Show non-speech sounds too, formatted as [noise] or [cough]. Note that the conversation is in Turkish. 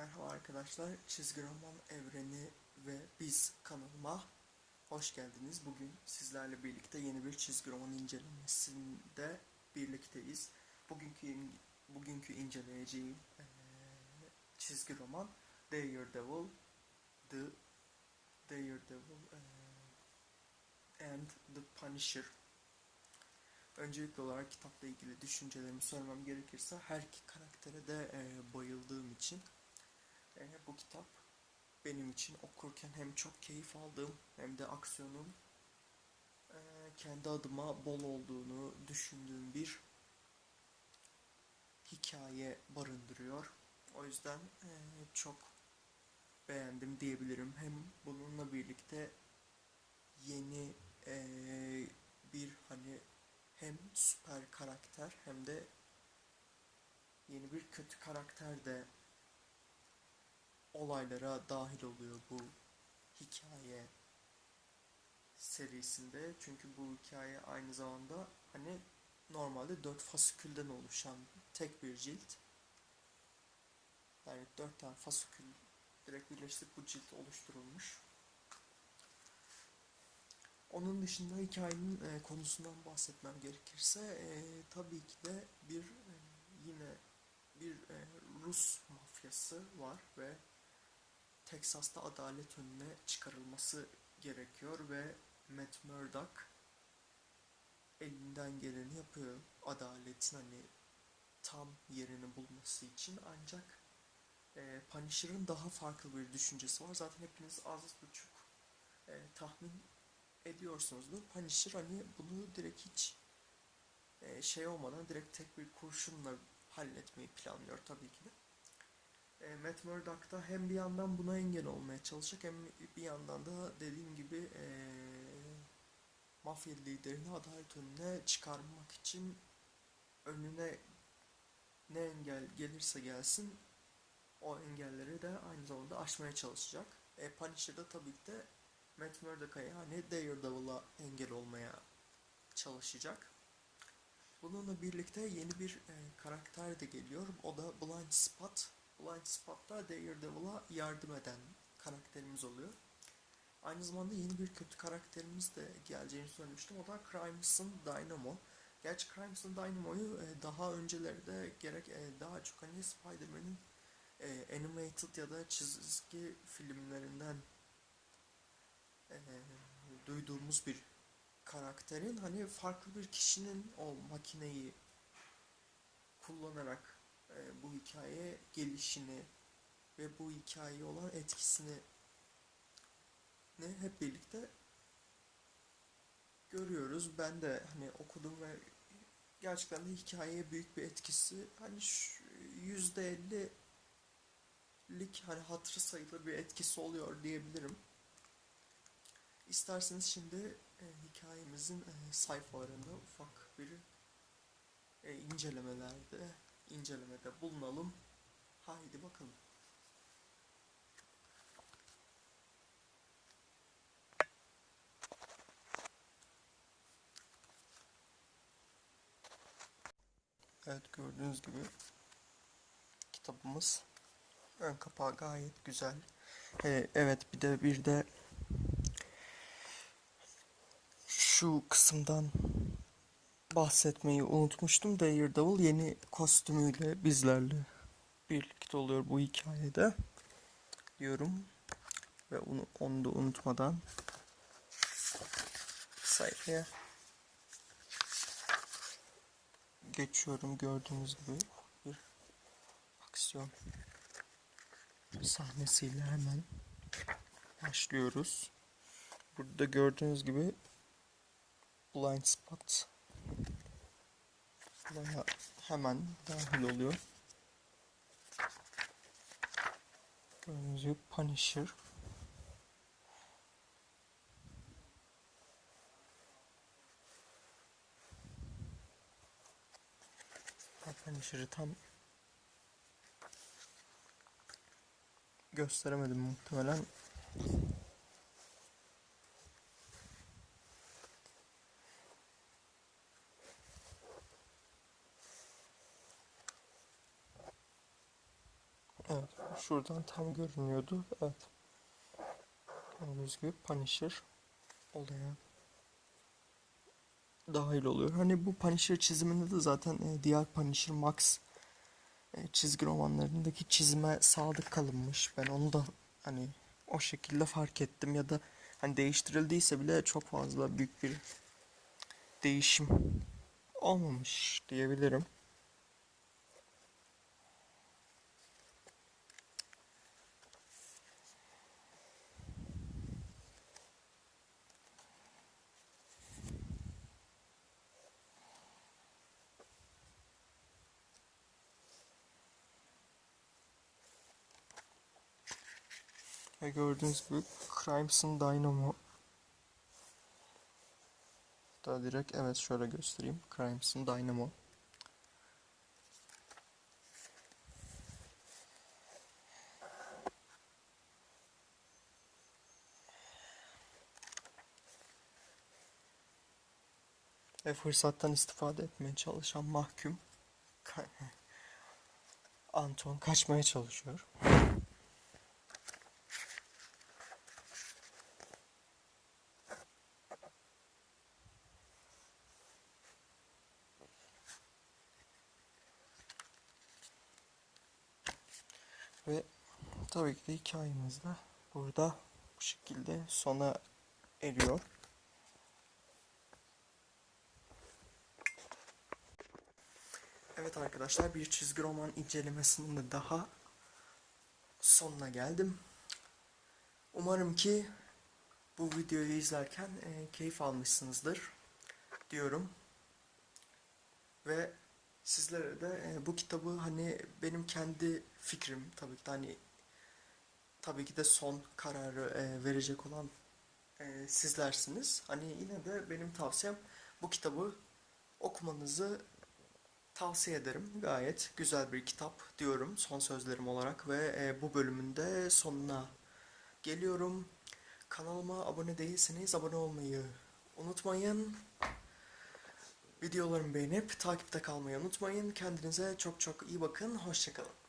Merhaba arkadaşlar, Çizgi Roman Evreni ve Biz kanalıma hoş geldiniz. Bugün sizlerle birlikte yeni bir çizgi roman incelemesinde birlikteyiz. Bugünkü bugünkü inceleyeceğim eee, çizgi roman Daredevil, The Daredevil eee, and the Punisher. Öncelikli olarak kitapla ilgili düşüncelerimi söylemem gerekirse her iki karaktere de eee, bayıldığım için e, bu kitap benim için okurken hem çok keyif aldığım hem de aksiyonun e, kendi adıma bol olduğunu düşündüğüm bir hikaye barındırıyor. O yüzden e, çok beğendim diyebilirim. Hem bununla birlikte yeni e, bir hani hem süper karakter hem de yeni bir kötü karakter de olaylara dahil oluyor bu hikaye serisinde. Çünkü bu hikaye aynı zamanda hani normalde dört fasikülden oluşan tek bir cilt. Yani dört tane fasikül direkt birleştirip bu cilt oluşturulmuş. Onun dışında hikayenin e, konusundan bahsetmem gerekirse e, tabii ki de bir e, yine bir e, Rus mafyası var ve Teksas'ta adalet önüne çıkarılması gerekiyor ve Matt Murdock elinden geleni yapıyor adaletin hani tam yerini bulması için ancak e, Punisher'ın daha farklı bir düşüncesi var. Zaten hepiniz az buçuk e, tahmin ediyorsunuzdur. Punisher hani bunu direkt hiç e, şey olmadan direkt tek bir kurşunla halletmeyi planlıyor tabii ki de. E, Matt Murdock da hem bir yandan buna engel olmaya çalışacak hem bir yandan da dediğim gibi e, mafya liderini adalet önüne çıkarmak için önüne ne engel gelirse gelsin o engelleri de aynı zamanda aşmaya çalışacak. E, Punisher tabii ki de Matt Murdock'a yani Daredevil'a engel olmaya çalışacak. Bununla birlikte yeni bir e, karakter de geliyor. O da Blind Spot. Blind Spot'ta Daredevil'a yardım eden karakterimiz oluyor. Aynı zamanda yeni bir kötü karakterimiz de geleceğini söylemiştim. O da Crimson Dynamo. Gerçi Crimson Dynamo'yu e, daha öncelerde gerek e, daha çok hani Spider-Man'in e, animated ya da çizgi filmlerinden duyduğumuz bir karakterin hani farklı bir kişinin o makineyi kullanarak bu hikaye gelişini ve bu hikayeye olan etkisini ne hep birlikte görüyoruz. Ben de hani okudum ve gerçekten de hikayeye büyük bir etkisi hani yüzde ellilik hani hatırı sayılır bir etkisi oluyor diyebilirim. İsterseniz şimdi e, hikayemizin e, sayfalarında ufak bir e, incelemelerde incelemede bulunalım. Haydi bakalım. Evet gördüğünüz gibi kitabımız ön kapağı gayet güzel. Ee, evet bir de bir de şu kısımdan bahsetmeyi unutmuştum. Daredevil yeni kostümüyle bizlerle birlikte oluyor bu hikayede diyorum. Ve onu, onu da unutmadan sayfaya geçiyorum gördüğünüz gibi bir aksiyon sahnesiyle hemen başlıyoruz. Burada gördüğünüz gibi blind spot olaya hemen dahil oluyor. Gördüğünüz gibi Punisher. Punisher'ı tam gösteremedim muhtemelen. Evet, bu Şuradan tam görünüyordu. Evet. Gördüğünüz gibi Punisher olaya dahil oluyor. Hani bu Punisher çiziminde de zaten e, diğer Punisher Max e, çizgi romanlarındaki çizime sadık kalınmış. Ben onu da hani o şekilde fark ettim ya da hani değiştirildiyse bile çok fazla büyük bir değişim olmamış diyebilirim. Ve gördüğünüz gibi Crimson Dynamo da direkt evet şöyle göstereyim. Crimson Dynamo. Ve fırsattan istifade etmeye çalışan mahkum [laughs] Anton kaçmaya çalışıyor. Ve tabii ki de hikayemiz de burada bu şekilde sona eriyor. Evet arkadaşlar bir çizgi roman incelemesinin de daha sonuna geldim. Umarım ki bu videoyu izlerken e, keyif almışsınızdır diyorum. Ve sizlere de e, bu kitabı hani benim kendi fikrim tabii ki de hani tabii ki de son kararı e, verecek olan e, sizlersiniz. Hani yine de benim tavsiyem bu kitabı okumanızı tavsiye ederim. Gayet güzel bir kitap diyorum son sözlerim olarak ve e, bu bölümün de sonuna geliyorum. Kanalıma abone değilseniz abone olmayı unutmayın. Videolarımı beğenip takipte kalmayı unutmayın. Kendinize çok çok iyi bakın. Hoşçakalın.